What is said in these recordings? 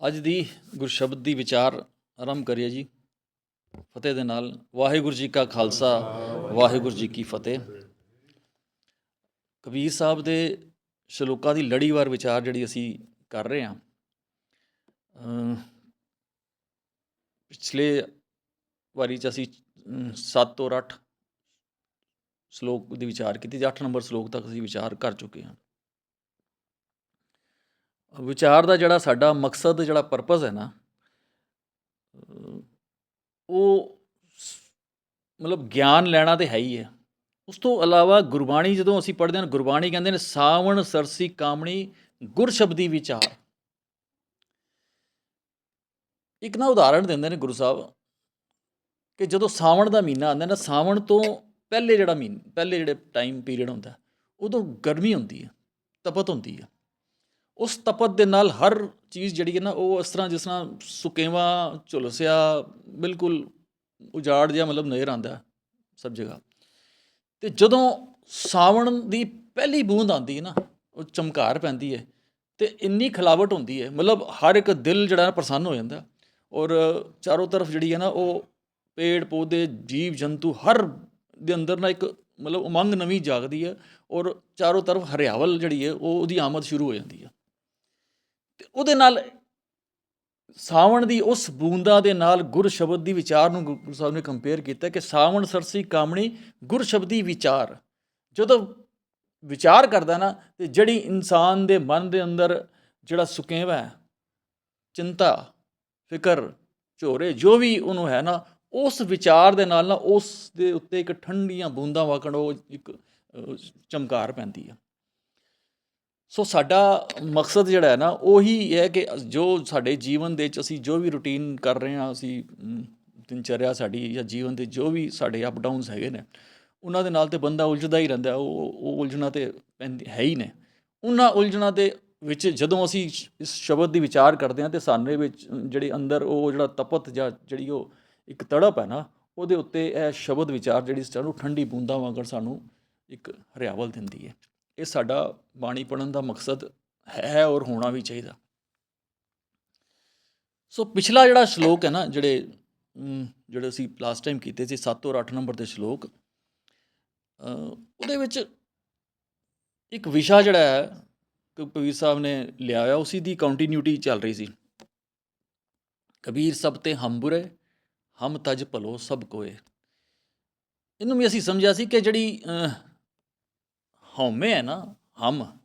ਅੱਜ ਦੀ ਗੁਰਸ਼ਬਦ ਦੀ ਵਿਚਾਰ ਆਰੰਭ ਕਰੀਏ ਜੀ। ਫਤਿਹ ਦੇ ਨਾਲ ਵਾਹਿਗੁਰੂ ਜੀ ਕਾ ਖਾਲਸਾ, ਵਾਹਿਗੁਰੂ ਜੀ ਕੀ ਫਤਿਹ। ਕਬੀਰ ਸਾਹਿਬ ਦੇ ਸ਼ਲੋਕਾਂ ਦੀ ਲੜੀਵਾਰ ਵਿਚਾਰ ਜਿਹੜੀ ਅਸੀਂ ਕਰ ਰਹੇ ਹਾਂ ਪਿਛਲੇ ਵਾਰੀ ਚ ਅਸੀਂ 7 ਔਰ 8 ਸ਼ਲੋਕ ਦੀ ਵਿਚਾਰ ਕੀਤੀ ਤੇ 8 ਨੰਬਰ ਸ਼ਲੋਕ ਤੱਕ ਅਸੀਂ ਵਿਚਾਰ ਕਰ ਚੁੱਕੇ ਹਾਂ। ਵਿਚਾਰ ਦਾ ਜਿਹੜਾ ਸਾਡਾ ਮਕਸਦ, ਜਿਹੜਾ ਪਰਪਸ ਹੈ ਨਾ ਉਹ ਮਤਲਬ ਗਿਆਨ ਲੈਣਾ ਤੇ ਹੈ ਹੀ ਹੈ। ਉਸ ਤੋਂ ਇਲਾਵਾ ਗੁਰਬਾਣੀ ਜਦੋਂ ਅਸੀਂ ਪੜ੍ਹਦੇ ਹਾਂ, ਗੁਰਬਾਣੀ ਕਹਿੰਦੇ ਨੇ, ਸਾਵਣ, ਸਰਸੀ, ਕਾਮਣੀ, ਗੁਰ ਸ਼ਬਦੀ ਵਿਚਾਰ। ਇੱਕ ਨਾ ਉਦਾਹਰਣ ਦਿੰਦੇ ਨੇ ਗੁਰੂ ਸਾਹਿਬ ਕਿ ਜਦੋਂ ਸਾਵਣ ਦਾ ਮਹੀਨਾ ਆਉਂਦਾ ਨਾ, ਸਾਵਣ ਤੋਂ ਪਹਿਲੇ ਜਿਹੜਾ ਮਹੀਨਾ, ਪਹਿਲੇ ਜਿਹੜੇ ਟਾਈਮ ਪੀਰੀਅਡ ਹੁੰਦਾ, ਉਦੋਂ ਗਰਮੀ ਹੁੰਦੀ ਹੈ, ਤਪਤ ਹੁੰਦੀ ਹੈ। ਉਸ ਤਪਤ ਦੇ ਨਾਲ ਹਰ ਚੀਜ਼ ਜਿਹੜੀ ਹੈ ਨਾ, ਉਹ ਇਸ ਤਰ੍ਹਾਂ ਜਿਸ ਤਰ੍ਹਾਂ ਸੁਕੇਵਾ, ਝੁਲਸਿਆ, ਬਿਲਕੁਲ ਉਜਾੜ ਜਿਹਾ ਮਤਲਬ ਨਜ਼ਰ ਆਉਂਦਾ ਸਭ ਜਗ੍ਹਾ। ਤੇ ਜਦੋਂ ਸਾਵਣ ਦੀ ਪਹਿਲੀ ਬੂੰਦ ਆਉਂਦੀ ਹੈ ਨਾ, ਉਹ ਚਮਕਾਰ ਪੈਂਦੀ ਹੈ ਤੇ ਇੰਨੀ ਖਲਾਵਟ ਹੁੰਦੀ ਹੈ, ਮਤਲਬ ਹਰ ਇੱਕ ਦਿਲ ਜਿਹੜਾ ਪ੍ਰਸੰਨ ਹੋ ਜਾਂਦਾ ਔਰ ਚਾਰੋਂ ਤਰਫ ਜਿਹੜੀ ਹੈ ਨਾ, ਉਹ ਪੇੜ, ਪੌਦੇ, ਜੀਵ, ਜੰਤੂ ਹਰ ਦੇ ਅੰਦਰ ਨਾ ਇੱਕ ਮਤਲਬ ਉਮੰਗ ਨਵੀਂ ਜਾਗਦੀ ਹੈ ਔਰ ਚਾਰੋਂ ਤਰਫ ਹਰਿਆਵਲ ਜਿਹੜੀ ਹੈ, ਉਹ ਉਹਦੀ ਆਮਦ ਸ਼ੁਰੂ ਹੋ ਜਾਂਦੀ ਹੈ। ਤੇ ਉਹਦੇ ਨਾਲ ਸਾਵਣ ਦੀ ਉਸ ਬੂੰਦਾ ਦੇ ਨਾਲ ਗੁਰ ਸ਼ਬਦ ਦੀ ਵਿਚਾਰ ਨੂੰ ਗੁਰੂ ਸਾਹਿਬ ਨੇ ਕੰਪੇਅਰ ਕੀਤਾ ਕਿ ਸਾਵਣ ਸਰਸੀ ਕਾਮਣੀ ਗੁਰ ਸ਼ਬਦੀ ਵਿਚਾਰ। ਜਦੋਂ ਵਿਚਾਰ ਕਰਦਾ ਨਾ, ਤੇ ਜਿਹੜੀ ਇਨਸਾਨ ਦੇ ਮਨ ਦੇ ਅੰਦਰ ਜਿਹੜਾ ਸੁਕੇਵਾ ਹੈ, ਚਿੰਤਾ, ਫਿਕਰ, ਝੋਰੇ, ਜੋ ਵੀ ਉਹਨੂੰ ਹੈ ਨਾ, ਉਸ ਵਿਚਾਰ ਦੇ ਨਾਲ ਨਾ ਉਸ ਦੇ ਉੱਤੇ ਇੱਕ ਠੰਡੀਆਂ ਬੂੰਦਾਂ ਵਾਕਣ ਉਹ ਇੱਕ ਚਮਕਾਰ ਪੈਂਦੀ ਆ। ਸੋ ਸਾਡਾ ਮਕਸਦ ਜਿਹੜਾ ਹੈ ਨਾ, ਉਹੀ ਹੈ ਕਿ ਜੋ ਸਾਡੇ ਜੀਵਨ ਦੇ ਵਿੱਚ ਅਸੀਂ ਜੋ ਵੀ ਰੁਟੀਨ ਕਰ ਰਹੇ ਹਾਂ, ਅਸੀਂ ਦਿਨਚਰਿਆ ਸਾਡੀ ਜਾਂ ਜੀਵਨ ਦੇ ਜੋ ਵੀ ਸਾਡੇ ਅਪ ਡਾਊਨਸ ਹੈਗੇ ਨੇ, ਉਹਨਾਂ ਦੇ ਨਾਲ ਤੇ ਬੰਦਾ ਉਲਝਦਾ ਹੀ ਰਹਿੰਦਾ, ਉਹ ਉਹ ਉਲਝਣਾ ਤੇ ਪੈਂਦੀ, ਹੈ ਹੀ ਨੇ। ਉਹਨਾਂ ਉਲਝਣਾ ਦੇ ਵਿੱਚ ਜਦੋਂ ਅਸੀਂ ਇਸ ਸ਼ਬਦ ਦੀ ਵਿਚਾਰ ਕਰਦੇ ਹਾਂ ਤੇ ਸਾਡੇ ਵਿੱਚ ਜਿਹੜੇ ਅੰਦਰ ਉਹ ਜਿਹੜਾ ਤਪਤ ਜਾਂ ਜਿਹੜੀ ਉਹ ਇੱਕ ਤੜਪ ਹੈ ਨਾ, ਉਹਦੇ ਉੱਤੇ ਇਹ ਸ਼ਬਦ ਵਿਚਾਰ ਜਿਹੜੀ ਸਾਨੂੰ ਠੰਡੀ ਬੂੰਦਾਂ ਵਾਂਗਰ ਸਾਨੂੰ ਇੱਕ ਹਰਿਆਵਲ ਦਿੰਦੀ ਹੈ। ਇਹ ਸਾਡਾ ਬਾਣੀ ਪੜਨ ਦਾ ਮਕਸਦ ਹੈ ਔਰ ਹੋਣਾ ਵੀ ਚਾਹੀਦਾ। ਸੋ ਪਿਛਲਾ ਜਿਹੜਾ ਸ਼ਲੋਕ ਹੈ ਨਾ, ਜਿਹੜੇ ਜਿਹੜੇ ਅਸੀਂ ਲਾਸਟ ਟਾਈਮ ਕੀਤੇ ਸੀ 7 ਔਰ 8 ਨੰਬਰ ਦੇ ਸ਼ਲੋਕ ਉਹਦੇ ਵਿੱਚ ਇੱਕ ਵਿਸ਼ਾ ਜਿਹੜਾ ਹੈ ਕਿ ਕਬੀਰ ਸਾਹਿਬ ਨੇ ਲਿਆ ਹੋਇਆ ਉਸੇ ਦੀ ਕੰਟੀਨਿਊਟੀ ਚੱਲ ਰਹੀ ਸੀ। ਕਬੀਰ, ਸਭ ਤੇ ਹਮ ਬੁਰੇ, ਹਮ ਤਜ ਭਲੋ ਸਭ ਕੋਏ। ਇਹਨੂੰ ਵੀ ਅਸੀਂ ਸਮਝਿਆ ਸੀ ਕਿ ਜਿਹੜੀ ਹਉਮੈ ਹੈ ਨਾ, ਹਮ।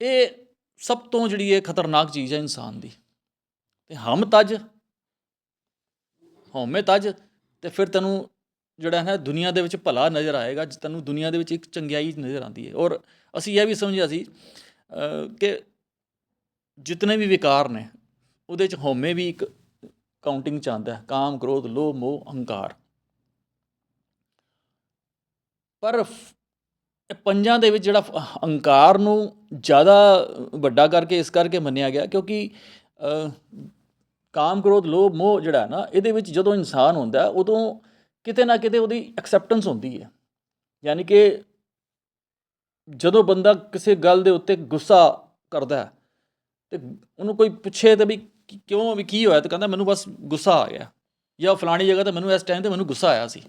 ਇਹ ਸਭ ਤੋਂ ਜਿਹੜੀ ਇਹ ਖਤਰਨਾਕ ਚੀਜ਼ ਹੈ ਇਨਸਾਨ ਦੀ। ਤੇ ਹਮ ਤਜ, ਹਉਮੈ ਤਜ, ਤੇ ਫਿਰ ਤੈਨੂੰ ਜਿਹੜਾ ਹੈ ਨਾ, ਦੁਨੀਆ ਦੇ ਵਿੱਚ ਭਲਾ ਨਜ਼ਰ ਆਏਗਾ ਤੈਨੂੰ ਦੁਨੀਆ ਦੇ ਵਿੱਚ ਇੱਕ ਚੰਗਿਆਈ ਨਜ਼ਰ ਆਉਂਦੀ ਹੈ। ਔਰ ਅਸੀਂ ਇਹ ਵੀ ਸਮਝਿਆ ਸੀ ਕਿ ਜਿਤਨੇ ਵੀ ਵਿਕਾਰ ਨੇ, ਉਹਦੇ ਚ ਹਉਮੈ ਵੀ ਇੱਕ ਕਾਊਂਟਿੰਗ ਚ ਆਉਂਦਾ ਹੈ, ਕਾਮ, ਕ੍ਰੋਧ, ਲੋਭ, ਮੋਹ, ਅਹੰਕਾਰ। ਪਰ ਇਹ ਪੰਜਾਂ ਦੇ ਵਿੱਚ ਜਿਹੜਾ ਫ- ਅਹੰਕਾਰ ਨੂੰ ਜ਼ਿਆਦਾ ਵੱਡਾ ਕਰਕੇ ਇਸ ਕਰਕੇ ਮੰਨਿਆ ਗਿਆ ਕਿਉਂਕਿ ਕਾਮ, ਕ੍ਰੋਧ, ਲੋਭ, ਮੋਹ ਜਿਹੜਾ ਹੈ ਨਾ, ਇਹਦੇ ਵਿੱਚ ਜਦੋਂ ਇਨਸਾਨ ਹੁੰਦਾ, ਉਦੋਂ ਕਿਤੇ ਨਾ ਕਿਤੇ ਉਹਦੀ ਐਕਸੈਪਟੈਂਸ ਹੁੰਦੀ ਹੈ। ਯਾਨੀ ਕਿ ਜਦੋਂ ਬੰਦਾ ਕਿਸੇ ਗੱਲ ਦੇ ਉੱਤੇ ਗੁੱਸਾ ਕਰਦਾ ਹੈ, ਤੇ ਉਹਨੂੰ ਕੋਈ ਪੁੱਛੇ ਤੇ ਵੀ ਕਿ- ਕਿਉਂ, ਵੀ ਕੀ ਹੋਇਆ, ਤੇ ਕਹਿੰਦਾ ਮੈਨੂੰ ਬਸ ਗੁੱਸਾ ਆ ਗਿਆ। ਜਾਂ ਫਲਾਣੀ ਜਗ੍ਹਾ ਤੇ ਮੈਨੂੰ ਇਸ ਟਾਈਮ ਤੇ ਮੈਨੂੰ ਗੁੱਸਾ ਆਇਆ ਸੀ।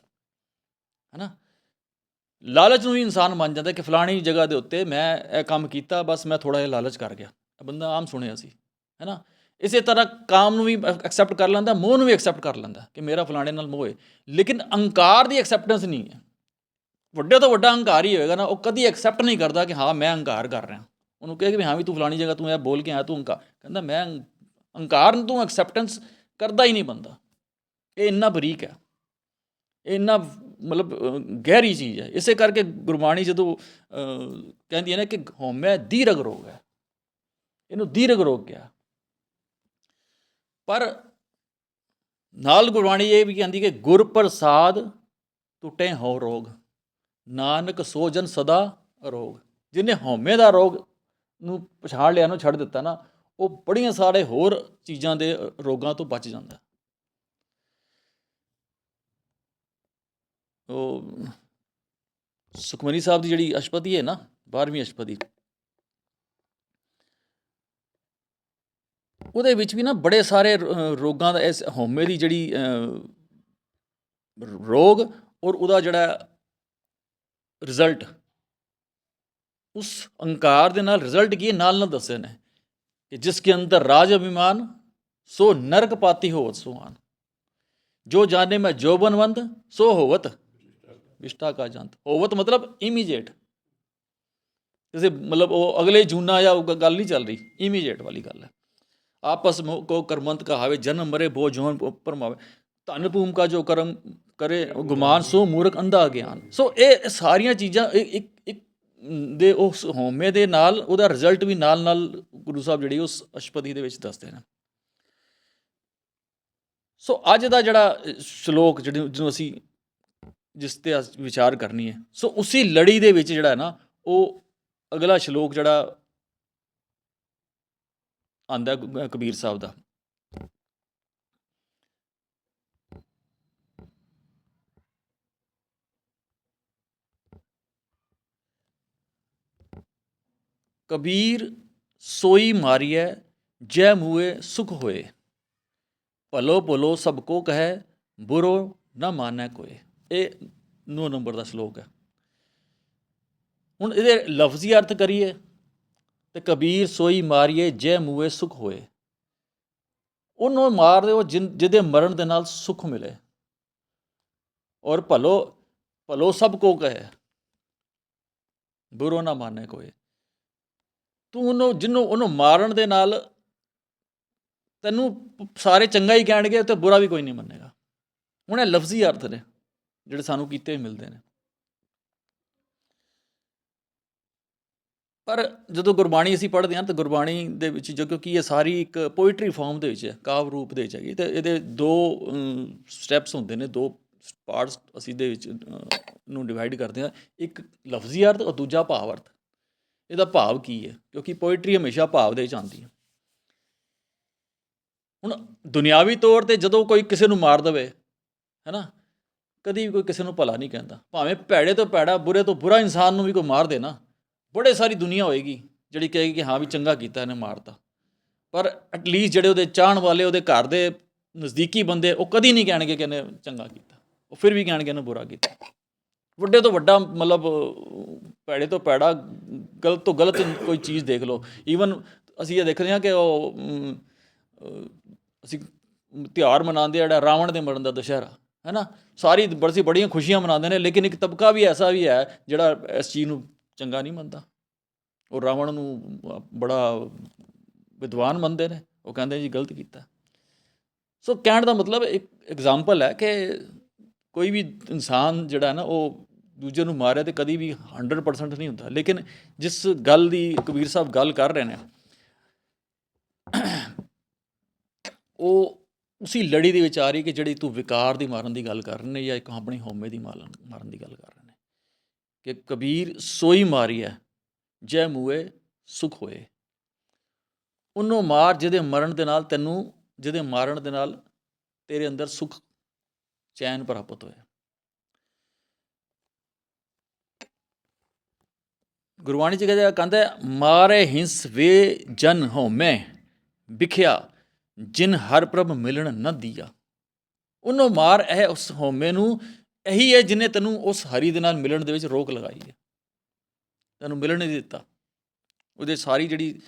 ਹੈਨਾ? ਲਾਲਚ ਨੂੰ ਵੀ ਇਨਸਾਨ ਮੰਨ ਜਾਂਦਾ ਕਿ ਫਲਾਣੀ ਜਗ੍ਹਾ ਦੇ ਉੱਤੇ ਮੈਂ ਇਹ ਕੰਮ ਕੀਤਾ, ਬਸ ਮੈਂ ਥੋੜਾ ਜਿਹਾ ਲਾਲਚ ਕਰ ਗਿਆ। ਬੰਦਾ ਆਮ ਸੁਣਿਆ ਸੀ ਹੈਨਾ ਇਸੇ ਤਰ੍ਹਾਂ ਕਾਮ ਨੂੰ ਵੀ ਐਕਸੈਪਟ ਕਰ ਲੈਂਦਾ, ਮੋਹ ਨੂੰ ਵੀ ਐਕਸੈਪਟ ਕਰ ਲੈਂਦਾ ਕਿ ਮੇਰਾ ਫਲਾਣੇ ਨਾਲ ਮੋਹ ਹੈ। ਲੇਕਿਨ ਅਹੰਕਾਰ ਦੀ ਐਕਸੈਪਟੈਂਸ ਨਹੀਂ ਹੈ। ਵੱਡੇ ਤੋਂ ਵੱਡਾ ਅਹੰਕਾਰ ਹੀ ਹੋਏਗਾ ਨਾ, ਉਹ ਕਦੀ ਐਕਸੈਪਟ ਨਹੀਂ ਕਰਦਾ ਕਿ ਹਾਂ, ਮੈਂ ਅਹੰਕਾਰ ਕਰ ਰਿਹਾ। ਉਹਨੂੰ ਕਹੇ ਕਿ ਵੀ ਹਾਂ ਵੀ ਤੂੰ ਫਲਾਣੀ ਜਗ੍ਹਾ ਤੂੰ ਇਹ ਬੋਲ ਕੇ ਆਇਆ, ਤੂੰ ਅਹੰਕਾਰ ਕਹਿੰਦਾ ਮੈਂ ਅਹੰ- ਅਹੰਕਾਰ ਨੂੰ ਤੂੰ ਐਕਸੈਪਟੈਂਸ ਕਰਦਾ ਹੀ ਨਹੀਂ ਬੰਦਾ। ਇਹ ਇੰਨਾ ਬਰੀਕ ਹੈ। ਇਹ ਇੰਨਾ ਮਤਲਬ ਗਹਿਰੀ ਚੀਜ਼ ਹੈ। ਇਸੇ ਕਰਕੇ ਗੁਰਬਾਣੀ ਜਦੋਂ ਅਹ, ਕਹਿੰਦੀ ਹੈ ਨਾ ਕਿ ਹਉਮੈ ਦੀਰਗ ਰੋਗ ਹੈ। ਇਹਨੂੰ ਦੀਰਗ ਰੋਗ ਕਿਹਾ। ਪਰ ਨਾਲ ਗੁਰਬਾਣੀ ਇਹ ਵੀ ਕਹਿੰਦੀ ਕਿ ਗੁਰ ਪ੍ਰਸਾਦ ਟੁੱਟੇ ਹੋ ਰੋਗ ਨਾਨਕ ਸੋਜਨ ਸਦਾ ਰੋਗ। ਜਿਹਨੇ ਹਉਮੈ ਦਾ ਰੋਗ ਨੂੰ ਪਛਾਣ ਲਿਆ ਨੂੰ ਛੱਡ ਦਿੱਤਾ ਨਾ ਉਹ ਬੜੀਆਂ ਸਾਰੇ ਹੋਰ ਚੀਜ਼ਾਂ ਦੇ ਰੋਗਾਂ ਤੋਂ ਬਚ ਜਾਂਦਾ। ਉਹ ਸੁਖਮਨੀ ਸਾਹਿਬ ਦੀ ਜਿਹੜੀ ਅਸ਼ਪਦੀ ਹੈ ਨਾ 12ਵੀਂ ਅਸ਼ਪਦੀ, ਉਹਦੇ ਵਿੱਚ ਵੀ ਨਾ ਬੜੇ ਸਾਰੇ ਰੋਗਾਂ ਦਾ ਇਸ ਹਉਮੈ ਦੀ ਜਿਹੜੀ ਰੋਗ ਔਰ ਉਹਦਾ ਜਿਹੜਾ ਰਿਜ਼ਲਟ, ਉਸ ਅੰਕਾਰ ਦੇ ਨਾਲ ਰਿਜ਼ਲਟ ਕੀ ਨਾਲ ਨਾਲ ਦੱਸੇ ਨੇ ਕਿ ਜਿਸ ਕੇ ਅੰਦਰ ਰਾਜ ਅਭਿਮਾਨ, ਸੋ ਨਰਕ ਪਾਤੀ ਹੋਵਤ ਸੁਹਾਨ ਜੋ ਜਾਣੇ ਮੈਂ ਜੋਬਨਵੰਤ ਸੋ ਹੋਵਤ ਵਿਸ਼ਟਾ ਕਾ ਜੰਤ। ਹੋਵਤ ਮਤਲਬ ਇਮੀਡੀਏਟ ਜੈਸੇ ਮਤਲਬ ਉਹ ਅਗਲੇ ਜੂਨਾ ਜਾਂ ਉਹ ਗੱਲ ਨਹੀਂ ਚੱਲ ਰਹੀ। ਇਮੀਡੀਏਟ ਵਾਲੀ ਗੱਲ ਹੈ। ਆਪਸ ਮੋ ਕੋ ਕਰਮੰਤ ਕਹਾਵੇ, ਜਨਮ ਮਰੇ ਬੋ ਜੋਨ ਪਰਮਾਵੇ। ਧਨ ਭੂਮ ਕਾ ਜੋ ਕਰਮ ਕਰੇ, ਉਹ ਗੁਮਾਨ ਸੋ ਮੂਰਖ ਅੰਧਾ ਗਿਆਨ। ਸੋ ਇਹ ਸਾਰੀਆਂ ਚੀਜ਼ਾਂ ਇੱਕ ਇੱਕ ਦੇ ਉਸ ਹੋਮੇ ਦੇ ਨਾਲ, ਉਹਦਾ ਰਿਜ਼ਲਟ ਵੀ ਨਾਲ ਨਾਲ ਗੁਰੂ ਸਾਹਿਬ ਜਿਹੜੀ ਉਸ ਅਸ਼ਪਦੀ ਦੇ ਵਿੱਚ ਦੱਸਦੇ ਨੇ। ਸੋ ਅੱਜ ਦਾ ਜਿਹੜਾ ਸ਼ਲੋਕ, ਜਿਹੜੀ ਜਿਹਨੂੰ ਅਸੀਂ ਜਿਸ ਤੇ ਅੱਜ ਵਿਚਾਰ ਕਰਨੀ ਹੈ। ਸੋ ਉਸੇ ਲੜੀ ਦੇ ਵਿੱਚ ਜਿਹੜਾ ਹੈ ਨਾ, ਉਹ ਅਗਲਾ ਸ਼ਲੋਕ ਜਿਹੜਾ ਆਂਦਾ ਕਬੀਰ ਸਾਹਿਬ ਦਾ। ਕਬੀਰ, ਸੋਈ ਮਾਰੀਐ, ਜੈ ਮੂਏ ਸੁਖ ਹੋਏ। ਭਲੋ ਭਲੋ ਸਭ ਕੋ ਕਹੈ, ਬੁਰੋ ਨਾ ਮਾਨੈ ਕੋਏ। ਇਹ 9 ਨੰਬਰ ਦਾ ਸ਼ਲੋਕ ਹੈ। ਹੁਣ ਇਹਦੇ ਲਫ਼ਜ਼ੀ ਅਰਥ ਕਰੀਏ ਤੇ ਕਬੀਰ ਸੋਈ ਮਾਰੀਏ, ਜੈ ਮੂਏ ਸੁਖ ਹੋਏ। ਉਹਨੂੰ ਮਾਰ ਦਿਓ ਜਿਨ- ਜਿਹਦੇ ਮਰਨ ਦੇ ਨਾਲ ਸੁਖ ਮਿਲੇ। ਔਰ ਭਲੋ ਭਲੋ ਸਭ ਕੋ ਕਹੇ, ਬੁਰੋ ਨਾ ਮਾਨੇ ਕੋਈ। ਤੂੰ ਉਹਨੂੰ, ਜਿਹਨੂੰ ਉਹਨੂੰ ਮਾਰਨ ਦੇ ਨਾਲ ਤੈਨੂੰ ਸਾਰੇ ਚੰਗਾ ਹੀ ਕਹਿਣਗੇ ਤੇ ਬੁਰਾ ਵੀ ਕੋਈ ਨਹੀਂ ਮੰਨੇਗਾ। ਹੁਣ ਇਹ ਲਫ਼ਜ਼ੀ ਅਰਥ ਨੇ। ਜਿਹੜੇ ਸਾਨੂੰ ਕੀਤੇ ਮਿਲਦੇ ਨੇ। ਪਰ ਜਦੋਂ ਗੁਰਬਾਣੀ ਅਸੀਂ ਪੜ੍ਹਦੇ ਹਾਂ ਤਾਂ ਗੁਰਬਾਣੀ ਦੇ ਵਿੱਚ ਜੋ ਕਿਉਂਕਿ ਇਹ ਸਾਰੀ ਇੱਕ ਪੋਇਟਰੀ ਫਾਰਮ ਦੇ ਵਿੱਚ ਹੈ, ਕਾਵ ਰੂਪ ਦੇ ਵਿੱਚ ਹੈਗੀ। ਤੇ ਇਹਦੇ ਦੋ ਸਟੈਪਸ ਹੁੰਦੇ ਨੇ, ਦੋ ਪਾਰਟਸ ਅਸੀਂ ਦੇ ਵਿੱਚ ਨੂੰ ਡਿਵਾਈਡ ਕਰਦੇ ਹਾਂ। ਇੱਕ ਲਫ਼ਜ਼ੀ ਅਰਥ ਔਰ ਦੂਜਾ ਭਾਵ ਅਰਥ। ਇਹਦਾ ਭਾਵ ਕੀ ਹੈ? ਕਿਉਂਕਿ ਪੋਇਟਰੀ ਹਮੇਸ਼ਾ ਭਾਵ ਦੇ ਵਿੱਚ ਆਉਂਦੀ ਹੈ। ਹੁਣ ਦੁਨਿਆਵੀ ਤੌਰ ਤੇ ਜਦੋਂ ਕੋਈ ਕਿਸੇ ਨੂੰ ਮਾਰ ਦਵੇ, ਹੈਨਾ ਕਦੀ ਵੀ ਕੋਈ ਕਿਸੇ ਨੂੰ ਭਲਾ ਨਹੀਂ ਕਹਿੰਦਾ। ਭਾਵੇਂ ਭੈੜੇ ਤੋਂ ਭੈੜਾ, ਬੁਰੇ ਤੋਂ ਬੁਰਾ ਇਨਸਾਨ ਨੂੰ ਵੀ ਕੋਈ ਮਾਰ ਦੇ ਨਾ ਬੜੇ ਸਾਰੀ ਦੁਨੀਆ ਹੋਏਗੀ ਜਿਹੜੀ ਕਹੇਗੀ ਕਿ ਹਾਂ ਵੀ ਚੰਗਾ ਕੀਤਾ ਇਹਨੇ ਮਾਰਤਾ। ਪਰ ਐਟਲੀਸਟ ਜਿਹੜੇ ਉਹਦੇ ਚਾਹਣ ਵਾਲੇ, ਉਹਦੇ ਘਰ ਦੇ ਨਜ਼ਦੀਕੀ ਬੰਦੇ, ਉਹ ਕਦੀ ਨਹੀਂ ਕਹਿਣਗੇ ਕਿ ਇਹਨੇ ਚੰਗਾ ਕੀਤਾ। ਉਹ ਫਿਰ ਵੀ ਕਹਿਣਗੇ ਇਹਨੇ ਬੁਰਾ ਕੀਤਾ। ਵੱਡੇ ਤੋਂ ਵੱਡਾ ਮਤਲਬ, ਭੈੜੇ ਤੋਂ ਭੈੜਾ, ਗਲਤ ਤੋਂ ਗਲਤ ਕੋਈ ਚੀਜ਼ ਦੇਖ ਲਓ। ਈਵਨ ਅਸੀਂ ਇਹ ਦੇਖਦੇ ਹਾਂ ਕਿ ਉਹ ਅਸੀਂ ਤਿਉਹਾਰ ਮਨਾਉਂਦੇ ਆ ਜਿਹੜਾ ਰਾਵਣ ਦੇ ਮਰਨ ਦਾ ਦੁਸ਼ਹਿਰਾ। ਹੈ ਨਾ ਸਾਰੀ ਬੜੀ, ਬੜੀਆਂ ਖੁਸ਼ੀਆਂ ਮਨਾਉਂਦੇ ਨੇ, ਲੇਕਿਨ ਇੱਕ ਤਬਕਾ ਵੀ ਐਸਾ ਵੀ ਹੈ, ਜਿਹੜਾ ਇਸ ਚੀਜ਼ ਨੂੰ ਚੰਗਾ ਨਹੀਂ ਮੰਨਦਾ। ਉਹ ਰਾਵਣ ਨੂੰ ਬੜਾ ਵਿਦਵਾਨ ਮੰਨਦੇ ਨੇ। ਉਹ ਕਹਿੰਦੇ ਜੀ ਗਲਤ ਕੀਤਾ। ਸੋ ਕਹਿਣ ਦਾ ਮਤਲਬ ਇੱਕ ਐਗਜ਼ਾਮਪਲ ਹੈ ਕਿ ਕੋਈ ਵੀ ਇਨਸਾਨ ਜਿਹੜਾ ਨਾ, ਉਹ ਦੂਜੇ ਨੂੰ ਮਾਰਿਆ ਤੇ ਕਦੀ ਵੀ 100% ਨਹੀਂ ਹੁੰਦਾ। ਲੇਕਿਨ ਜਿਸ ਗੱਲ ਦੀ ਕਬੀਰ ਸਾਹਿਬ ਗੱਲ ਕਰ ਰਹੇ ਨੇ, ਉਹ ਉਸੇ ਲੜੀ ਦੇ ਵਿੱਚ ਆ ਰਹੀ ਕਿ ਜਿਹੜੀ ਤੂੰ ਵਿਕਾਰ ਦੀ ਮਾਰਨ ਦੀ ਗੱਲ ਕਰ ਰਹੇ ਨੇ ਜਾਂ ਇੱਕ ਆਪਣੀ ਹਉਮੈ ਦੀ ਮਾਰਨ ਮਾਰਨ ਦੀ ਗੱਲ ਕਰ ਰਹੇ ਨੇ? ਕਿ ਕਬੀਰ ਸੋਈ ਮਾਰੀ ਹੈ ਜੈ ਮੂਏ ਸੁਖ ਹੋਏ। ਉਹਨੂੰ ਮਾਰ ਜਿਹਦੇ ਮਰਨ ਦੇ ਨਾਲ ਤੈਨੂੰ, ਜਿਹਦੇ ਮਾਰਨ ਦੇ ਨਾਲ ਤੇਰੇ ਅੰਦਰ ਸੁਖ, ਚੈਨ ਪ੍ਰਾਪਤ ਹੋਇਆ ਗੁਰਬਾਣੀ ਚ ਕਹਿੰਦਾ ਕਹਿੰਦਾ ਮਾਰੇ ਹਿੰਸ ਵੇ ਜਨ ਹਉਮੈ, ਵਿਖਿਆ ਜਿਨ ਹਰ ਪ੍ਰਭ ਮਿਲਣ ਨ ਦੀਆ। ਉਹਨੂੰ ਮਾਰ ਇਹ ਉਸ ਹੋਮੇ ਨੂੰ ਇਹੀ ਹੈ ਜਿਨੇ ਤੈਨੂੰ ਉਸ ਹਰੀ ਦੇ ਨਾਲ ਮਿਲਣ ਦੇ ਵਿੱਚ ਰੋਕ ਲਗਾਈ ਹੈ। ਤੈਨੂੰ ਮਿਲਣ ਨਹੀਂ ਦਿੱਤਾ। ਉਹਦੇ ਸਾਰੀ ਜਿਹੜੀ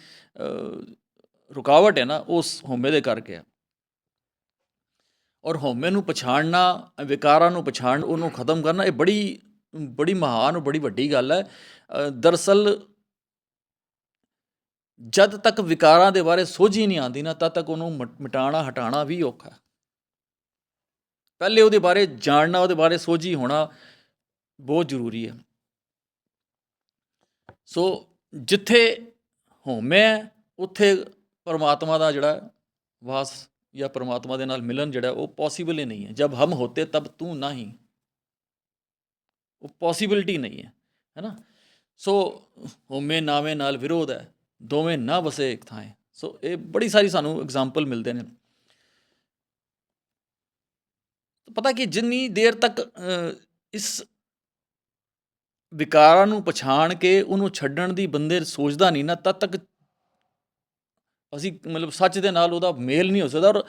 ਰੁਕਾਵਟ ਹੈ ਨਾ ਉਸ ਹੋਮੇ ਦੇ ਕਰਕੇ ਆ। ਔਰ ਹੋਮੇ ਨੂੰ ਪਛਾਣਨਾ ਵਿਕਾਰਾਂ ਨੂੰ ਪਛਾਣ ਉਹਨੂੰ ਖਤਮ ਕਰਨਾ ਇਹ ਬੜੀ ਬੜੀ ਮਹਾਨ ਔਰ ਬੜੀ ਵੱਡੀ ਗੱਲ ਹੈ। ਅ, ਦਰਅਸਲ ਜਦ ਤੱਕ ਵਿਕਾਰਾਂ ਦੇ ਬਾਰੇ ਸੋਝੀ ਨਹੀਂ ਆਉਂਦੀ ਨਾ, ਤਦ ਤੱਕ ਉਹਨੂੰ ਮਟ- ਮਿਟਾਉਣਾ, ਹਟਾਉਣਾ ਵੀ ਔਖਾ ਪਹਿਲੇ ਉਹਦੇ ਬਾਰੇ ਜਾਣਨਾ, ਉਹਦੇ ਬਾਰੇ ਸੋਝੀ ਹੋਣਾ ਬਹੁਤ ਜ਼ਰੂਰੀ ਹੈ। ਸੋ ਜਿੱਥੇ ਹੋਮੈ ਉੱਥੇ ਪਰਮਾਤਮਾ ਦਾ ਜਿਹੜਾ ਵਾਸ ਜਾਂ ਪਰਮਾਤਮਾ ਦੇ ਨਾਲ ਮਿਲਨ ਜਿਹੜਾ, ਉਹ ਪੋਸੀਬਲ ਹੀ ਨਹੀਂ ਹੈ। ਜਦ ਹਮ ਹੋਤੇ, ਤਬ ਤੂੰ ਨਹੀਂ। ਉਹ ਪੋਸੀਬਿਲਿਟੀ ਨਹੀਂ ਹੈ ਹੈਨਾ ਸੋ ਹੋਮੇ ਨਾਵੇਂ ਨਾਲ ਵਿਰੋਧ ਹੈ। ਦੋਵੇਂ ਨਾ ਵਸੇ ਇੱਕ ਥਾਂ ਸੋ ਇਹ ਬੜੀ ਸਾਰੀ ਸਾਨੂੰ ਐਗਜ਼ਾਮਪਲ ਮਿਲਦੇ ਨੇ। ਪਤਾ ਕਿ, ਜਿੰਨੀ ਦੇਰ ਤੱਕ ਇਸ ਵਿਕਾਰਾਂ ਨੂੰ ਪਛਾਣ ਕੇ ਉਹਨੂੰ ਛੱਡਣ ਦੀ ਬੰਦੇ ਸੋਚਦਾ ਨਹੀਂ ਨਾ, ਤਦ ਤੱਕ ਅਸੀਂ ਮਤਲਬ ਸੱਚ ਦੇ ਨਾਲ ਉਹਦਾ ਮੇਲ ਨਹੀਂ ਹੋ ਸਕਦਾ ਔਰ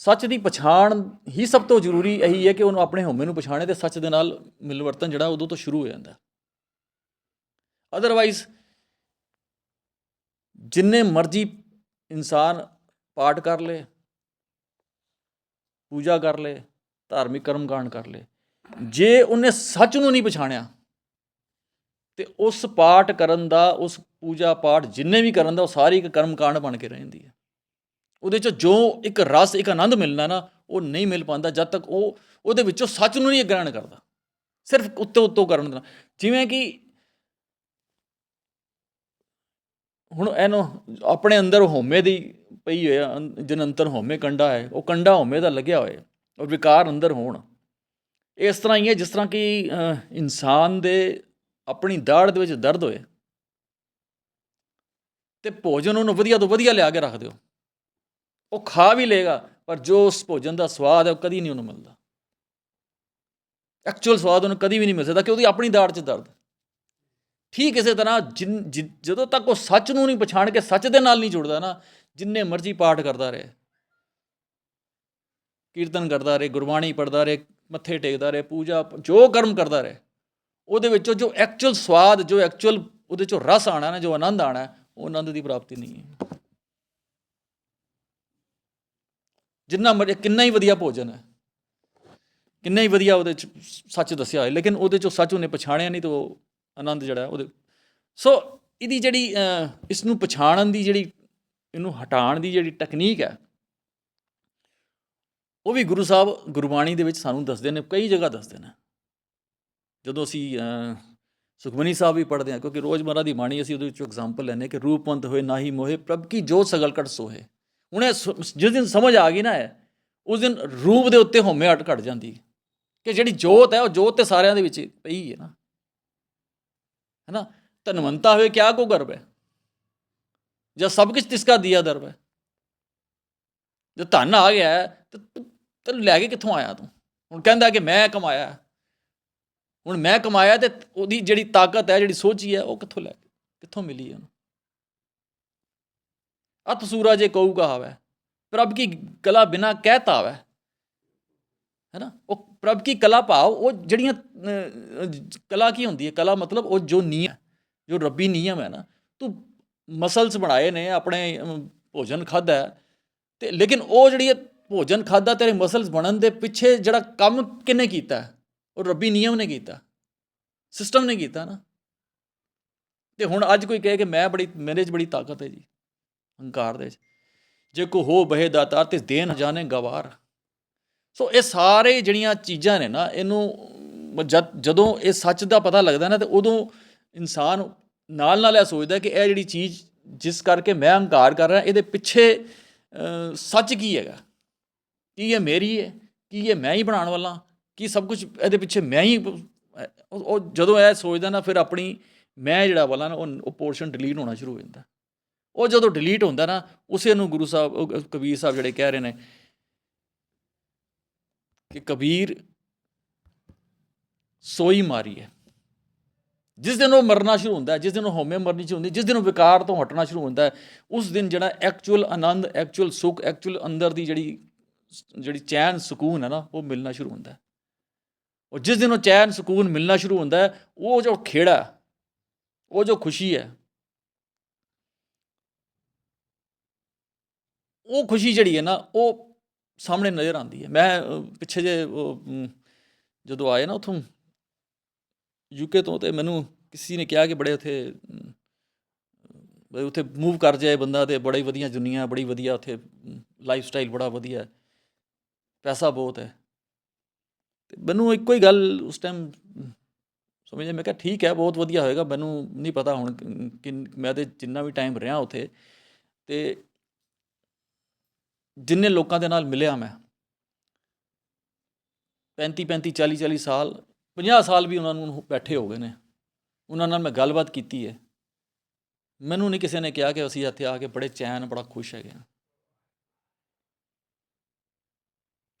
ਸੱਚ ਦੀ ਪਛਾਣ ਹੀ ਸਭ ਤੋਂ ਜ਼ਰੂਰੀ ਇਹੀ ਹੈ ਕਿ ਉਹਨੂੰ ਆਪਣੇ ਹਉਮੈ ਨੂੰ ਪਛਾਣੇ ਤੇ ਸੱਚ ਦੇ ਨਾਲ ਮਿਲਵਰਤਨ ਜਿਹੜਾ ਉਦੋਂ ਤੋਂ ਸ਼ੁਰੂ ਹੋ ਜਾਂਦਾ। ਅਦਰਵਾਈਜ਼ ਜਿੰਨੇ ਮਰਜ਼ੀ ਇਨਸਾਨ ਪਾਠ ਕਰ ਲੇ, ਪੂਜਾ ਕਰ ਲੇ, ਧਾਰਮਿਕ ਕਰਮ ਕਾਂਡ ਕਰ ਲੇ, ਜੇ ਉਹਨੇ ਸੱਚ ਨੂੰ ਨਹੀਂ ਪਛਾਣਿਆ, ਤੇ ਉਸ ਪਾਠ ਕਰਨ ਦਾ, ਉਸ ਪੂਜਾ ਪਾਠ ਜਿੰਨੇ ਵੀ ਕਰਨ ਦਾ, ਉਹ ਸਾਰੀ ਇੱਕ ਕਰਮ ਕਾਂਡ ਬਣ ਕੇ ਰਹਿੰਦੀ ਹੈ। ਉਹਦੇ ਚ ਜੋ ਇੱਕ ਰਸ, ਇੱਕ ਆਨੰਦ ਮਿਲਣਾ ਨਾ, ਉਹ ਨਹੀਂ ਮਿਲ ਪਾਉਂਦਾ ਜਦ ਤੱਕ ਉਹ ਉਹਦੇ ਵਿੱਚੋਂ ਸੱਚ ਨੂੰ ਨਹੀਂ ਗ੍ਰਹਿਣ ਕਰਦਾ। ਸਿਰਫ ਉੱਤੇ ਉੱਤੋਂ ਕਰਨ ਦਾ। ਜਿਵੇਂ ਕਿ ਹੁਣ ਇਹਨੂੰ ਆਪਣੇ ਅੰਦਰ ਹੋਮੇ ਦੀ ਪਈ ਹੋਇਆ ਜਨੰਤਰ ਹੋਮੇ ਹਉਮੈ ਕੰਡਾ ਹੈ, ਉਹ ਕੰਡਾ ਹੋਮੇ ਦਾ ਲੱਗਿਆ ਹੋਇਆ ਔਰ ਵਿਕਾਰ ਅੰਦਰ ਹੋਣ। ਇਸ ਤਰ੍ਹਾਂ ਹੀ ਹੈ, ਜਿਸ ਤਰ੍ਹਾਂ ਕਿ ਇਨਸਾਨ ਦੇ ਆਪਣੀ ਦਾੜ ਦੇ ਵਿੱਚ ਦਰਦ ਹੋਏ। ਤੇ ਭੋਜਨ ਉਹਨੂੰ ਵਧੀਆ ਤੋਂ ਵਧੀਆ ਲਿਆ ਕੇ ਰੱਖ ਦਿਓ। ਉਹ ਖਾ ਵੀ ਲੇਗਾ ਪਰ ਜੋ ਉਸ ਭੋਜਨ ਦਾ ਸਵਾਦ ਹੈ, ਉਹ ਕਦੀ ਨਹੀਂ ਉਹਨੂੰ ਮਿਲਦਾ। ਐਕਚੁਅਲ ਸਵਾਦ ਉਹਨੂੰ ਕਦੀ ਵੀ ਨਹੀਂ ਮਿਲ ਸਕਦਾ ਕਿ ਉਹਦੀ ਆਪਣੀ ਦਾੜ 'ਚ ਦਰਦ। ਠੀਕ ਇਸੇ ਤਰ੍ਹਾਂ ਜਿਨ- ਜਿ- ਜਦੋਂ ਤੱਕ ਉਹ ਸੱਚ ਨੂੰ ਨਹੀਂ ਪਛਾਣ ਕੇ ਸੱਚ ਦੇ ਨਾਲ ਨਹੀਂ ਜੁੜਦਾ ਨਾ, ਜਿੰਨੇ ਮਰਜ਼ੀ ਪਾਠ ਕਰਦਾ ਰਹੇ। ਕੀਰਤਨ ਕਰਦਾ ਰਹੇ, ਗੁਰਬਾਣੀ ਪੜਦਾ ਰਹੇ, ਮੱਥੇ ਟੇਕਦਾ ਰਹੇ, ਪੂਜਾ ਜੋ ਕਰਮ ਕਰਦਾ ਰਹੇ, ਉਹਦੇ ਵਿੱਚੋਂ ਜੋ ਐਕਚੁਅਲ ਸਵਾਦ, ਜੋ ਐਕਚੁਅਲ ਉਹਦੇ ਚੋਂ ਰਸ ਆਣਾ ਨਾ, ਜੋ ਆਨੰਦ ਆਣਾ, ਉਹ ਆਨੰਦ ਦੀ ਪ੍ਰਾਪਤੀ ਨਹੀਂ ਹੈ। ਜਿੰਨਾ ਮਰਜ਼ੀ ਕਿੰਨਾ ਹੀ ਵਧੀਆ ਭੋਜਨ ਹੈ। ਕਿੰਨਾ ਹੀ ਵਧੀਆ ਉਹਦੇ ਚ ਸੱਚ ਦੱਸਿਆ ਹੋਇਆ, ਲੇਕਿਨ ਉਹਦੇ ਚੋਂ ਸੱਚ ਉਹਨੇ ਪਛਾਣਿਆ ਨਹੀਂ ਤਾਂ ਉਹ ਆਨੰਦ ਜਿਹੜਾ ਉਹਦੇ ਸੋ ਇਹਦੀ ਜਿਹੜੀ ਇਸ ਨੂੰ ਪਛਾਣਨ ਦੀ ਜਿਹੜੀ, ਇਹਨੂੰ ਹਟਾਉਣ ਦੀ ਜਿਹੜੀ ਟੈਕਨੀਕ ਹੈ, ਉਹ ਵੀ ਗੁਰੂ ਸਾਹਿਬ ਗੁਰਬਾਣੀ ਦੇ ਵਿੱਚ ਸਾਨੂੰ ਦੱਸਦੇ ਨੇ, ਕਈ ਜਗ੍ਹਾ ਦੱਸਦੇ ਨੇ। ਜਦੋਂ ਅਸੀਂ ਸੁਖਮਨੀ ਸਾਹਿਬ ਵੀ ਪੜ੍ਹਦੇ ਹਾਂ, ਕਿਉਂਕਿ ਰੋਜ਼ਮਰਰਾ ਦੀ ਬਾਣੀ ਅਸੀਂ ਉਹਦੇ ਵਿੱਚੋਂ ਐਗਜ਼ਾਮਪਲ ਲੈਂਦੇ ਹਾਂ ਕਿ ਰੂਪਵੰਤ ਹੋਏ, ਨਾਹੀ ਮੋਹੇ, ਪ੍ਰਭ ਕੀ ਜੋਤ ਸਗਲ ਕਟ ਸੋਹੇ। ਹੁਣ ਸ- ਜਿਸ ਦਿਨ ਸਮਝ ਆ ਗਈ ਨਾ ਉਸ ਦਿਨ ਰੂਪ ਦੇ ਉੱਤੇ ਹਉਮੈ ਹਟ ਘਟ ਜਾਂਦੀ ਕਿ ਜਿਹੜੀ ਜੋਤ ਹੈ, ਉਹ ਜੋਤ ਤੇ ਸਾਰਿਆਂ ਦੇ ਵਿੱਚ ਪਈ ਹੈ ਨਾ। ਹੈ ਨਾ ਧਨਵੰਤਾ ਹੋਏ ਕਿਆ ਕੋ ਗਰਬ ਹੈ ਜਦ ਸਭ ਕੁਝ ਤਿਸਕਾ ਦਿਆ ਦਰਬ ਹੈ ਜੇ ਧਨ ਆ ਗਿਆ ਤੇ ਤੈਨੂੰ ਲੈ ਕੇ ਕਿੱਥੋਂ ਆਇਆ ਤੂੰ ਹੁਣ ਕਹਿੰਦਾ ਕਿ ਮੈਂ ਕਮਾਇਆ ਹੁਣ ਮੈਂ ਕਮਾਇਆ ਤੇ ਉਹਦੀ ਜਿਹੜੀ ਤਾਕਤ ਹੈ ਜਿਹੜੀ ਸੋਚੀ ਹੈ ਉਹ ਕਿੱਥੋਂ ਲੈ ਕੇ ਕਿੱਥੋਂ ਮਿਲੀ ਉਹਨੂੰ ਅਤ ਸੂਰਾ ਜੇ ਕਹੂ ਕਹਾਵੇ ਪ੍ਰਭ ਕੀ ਗਲਾ ਬਿਨਾ ਕਹਿਤਾ ਹੈ ਹੈ ਨਾ ਉਹ ਪ੍ਰਭ ਕੀ ਕਲਾ ਭਾਵ, ਉਹ ਜਿਹੜੀਆਂ ਕਲਾ ਕੀ ਹੁੰਦੀ ਹੈ? ਕਲਾ ਮਤਲਬ ਉਹ ਜੋ ਨਿਯਮ ਜੋ ਰੱਬੀ ਨਿਯਮ ਹੈ ਨਾ, ਤੂੰ ਮਸਲਸ ਬਣਾਏ ਨੇ, ਆਪਣੇ ਭੋਜਨ ਖਾਦਾ ਹੈ, ਤੇ ਲੇਕਿਨ ਉਹ ਜਿਹੜੀ ਇਹ ਭੋਜਨ ਖਾਦਾ ਤੇਰੇ ਮਸਲਸ ਬਣਨ ਦੇ ਪਿੱਛੇ ਜਿਹੜਾ ਕੰਮ ਕਿਨੇ ਕੀਤਾ? ਉਹ ਰੱਬੀ ਨਿਯਮ ਨੇ ਕੀਤਾ, ਸਿਸਟਮ ਨੇ ਕੀਤਾ ਨਾ। ਤੇ ਹੁਣ ਅੱਜ ਕੋਈ ਕਹੇ ਕਿ ਮੈਂ ਬੜੀ, ਮੇਰੇ 'ਚ ਬੜੀ ਤਾਕਤ ਹੈ ਜੀ, ਹੰਕਾਰ ਦੇ 'ਚ। ਜੇ ਕੋ ਹੋ ਬਹਿ ਦਾਤਾ ਤੇ ਦੇ ਜਾਣੇ ਗਵਾਰ। ਸੋ ਇਹ ਸਾਰੇ ਜਿਹੜੀਆਂ ਚੀਜ਼ਾਂ ਨੇ ਨਾ, ਇਹਨੂੰ ਜਦ, ਜਦੋਂ ਇਹ ਸੱਚ ਦਾ ਪਤਾ ਲੱਗਦਾ ਨਾ, ਤੇ ਉਦੋਂ ਇਨਸਾਨ ਨਾਲ ਨਾਲ ਇਹ ਸੋਚਦਾ ਕਿ ਇਹ ਜਿਹੜੀ ਚੀਜ਼ ਜਿਸ ਕਰਕੇ ਮੈਂ ਹੰਕਾਰ ਕਰ ਰਿਹਾ, ਇਹਦੇ ਪਿੱਛੇ ਸੱਚ ਕੀ ਹੈਗਾ? ਕੀ ਇਹ ਮੇਰੀ ਹੈ? ਕੀ ਇਹ ਮੈਂ ਹੀ ਬਣਾਉਣ ਵਾਲਾ? ਕੀ ਸਭ ਕੁਝ ਇਹਦੇ ਪਿੱਛੇ ਮੈਂ ਹੀ ਉਹ ਜਦੋਂ ਇਹ ਸੋਚਦਾ ਨਾ, ਫਿਰ ਆਪਣੀ ਮੈਂ ਜਿਹੜਾ ਵਾਲਾ ਨਾ, ਉਹ ਪੋਰਸ਼ਨ ਡਿਲੀਟ ਹੋਣਾ ਸ਼ੁਰੂ ਹੋ ਜਾਂਦਾ। ਉਹ ਜਦੋਂ ਡਿਲੀਟ ਹੁੰਦਾ ਨਾ, ਉਸੇ ਨੂੰ ਗੁਰੂ ਸਾਹਿਬ ਕਬੀਰ ਸਾਹਿਬ ਜਿਹੜੇ ਕਹਿ ਰਹੇ ਨੇ ਕਿ ਕਬੀਰ ਸੋਈ ਮਾਰੀ ਹੈ ਜਿਸ ਦਿਨ ਉਹ ਮਰਨਾ ਸ਼ੁਰੂ ਹੁੰਦਾ ਜਿਸ ਦਿਨ ਉਹ ਹਉਮੈ ਮਰਨੀ ਸ਼ੁਰੂ ਹੁੰਦੀ ਜਿਸ ਦਿਨ ਉਹ ਵਿਕਾਰ ਤੋਂ ਹਟਣਾ ਸ਼ੁਰੂ ਹੁੰਦਾ ਉਸ ਦਿਨ ਜਿਹੜਾ ਐਕਚੁਅਲ ਆਨੰਦ ਐਕਚੁਅਲ ਸੁੱਖ ਐਕਚੁਅਲ ਅੰਦਰ ਦੀ ਜਿਹੜੀ ਜਿਹੜੀ ਚੈਨ ਸਕੂਨ ਹੈ ਨਾ ਉਹ ਮਿਲਣਾ ਸ਼ੁਰੂ ਹੁੰਦਾ ਹੈ ਉਹ ਜਿਸ ਦਿਨ ਉਹ ਚੈਨ ਸਕੂਨ ਮਿਲਣਾ ਸ਼ੁਰੂ ਹੁੰਦਾ ਉਹ ਜੋ ਖੇੜਾ ਉਹ ਜੋ ਖੁਸ਼ੀ ਹੈ ਉਹ ਖੁਸ਼ੀ ਜਿਹੜੀ ਹੈ ਨਾ ਉਹ ਸਾਹਮਣੇ ਨਜ਼ਰ ਆਉਂਦੀ ਹੈ। ਮੈਂ ਪਿੱਛੇ ਜੇ ਜਦੋਂ ਆਏ ਨਾ ਉਥੋਂ ਯੂਕੇ ਤੋਂ ਤੇ ਮੈਨੂੰ ਕਿਸੇ ਨੇ ਕਿਹਾ ਕਿ ਬੜੇ ਉਥੇ ਬਈ ਉਥੇ ਮੂਵ ਕਰ ਜਾਏ ਬੰਦਾ ਤੇ ਬੜੀ ਵਧੀਆ ਦੁਨੀਆ, ਬੜੀ ਵਧੀਆ ਉਥੇ ਲਾਈਫ ਸਟਾਈਲ ਬੜਾ ਵਧੀਆ ਹੈ। ਪੈਸਾ ਬਹੁਤ ਹੈ। ਤੇ ਮੈਨੂੰ ਇੱਕੋ ਹੀ ਗੱਲ ਉਸ ਟਾਈਮ ਸਮਝੇ ਮੈਂ ਕਿਹਾ ਠੀਕ ਹੈ, ਬਹੁਤ ਵਧੀਆ ਹੋਏਗਾ। ਮੈਨੂੰ ਨਹੀਂ ਪਤਾ ਹੁਣ ਕਿ, ਮੈਂ ਤੇ ਜਿੰਨਾ ਵੀ ਟਾਈਮ ਰਿਹਾ ਉਥੇ। ਤੇ ਜਿੰਨੇ ਲੋਕਾਂ ਦੇ ਨਾਲ ਮਿਲਿਆ ਮੈਂ 35 35 40 40 ਸਾਲ 50 ਸਾਲ ਵੀ ਉਹਨਾਂ ਨੂੰ ਬੈਠੇ ਹੋ ਗਏ ਨੇ। ਉਹਨਾਂ ਨਾਲ ਮੈਂ ਗੱਲਬਾਤ ਕੀਤੀ ਹੈ। ਮੈਨੂੰ ਨਹੀਂ ਕਿਸੇ ਨੇ ਕਿਹਾ ਕਿ ਅਸੀਂ ਇੱਥੇ ਆ ਕੇ ਬੜੇ ਚੈਨ, ਬੜਾ ਖੁਸ਼ ਹੈਗੇ ਹਾਂ।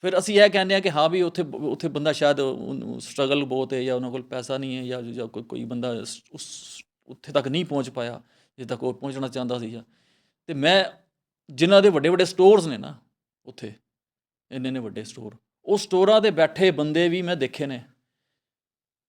ਫਿਰ ਅਸੀਂ ਇਹ ਕਹਿੰਦੇ ਆ ਕਿ ਹਾਂ ਵੀ ਉੱਥੇ ਉੱਥੇ ਬੰਦਾ ਸ਼ਾਇਦ ਸਟਰਗਲ ਬਹੁਤ ਹੈ ਜਾਂ ਉਹਨਾਂ ਕੋਲ ਪੈਸਾ ਨਹੀਂ ਹੈ ਜਾਂ ਜਾਂ ਕੋਈ ਕੋਈ ਬੰਦਾ ਉਸ- ਉੱਥੇ ਤੱਕ ਨਹੀਂ ਪਹੁੰਚ ਪਾਇਆ ਜਿੱਥੇ ਤੱਕ ਉਹ ਪਹੁੰਚਣਾ ਚਾਹੁੰਦਾ ਸੀ ਜਾਂ। ਤੇ ਮੈਂ ਜਿਨ੍ਹਾਂ ਦੇ ਵੱਡੇ ਵੱਡੇ ਸਟੋਰਸ ਨੇ ਨਾ, ਉੱਥੇ, ਇੰਨੇ ਨੇ ਵੱਡੇ ਸਟੋਰ ਉਹ ਸਟੋਰਾਂ ਤੇ ਬੈਠੇ ਬੰਦੇ ਵੀ ਮੈਂ ਦੇਖੇ ਨੇ।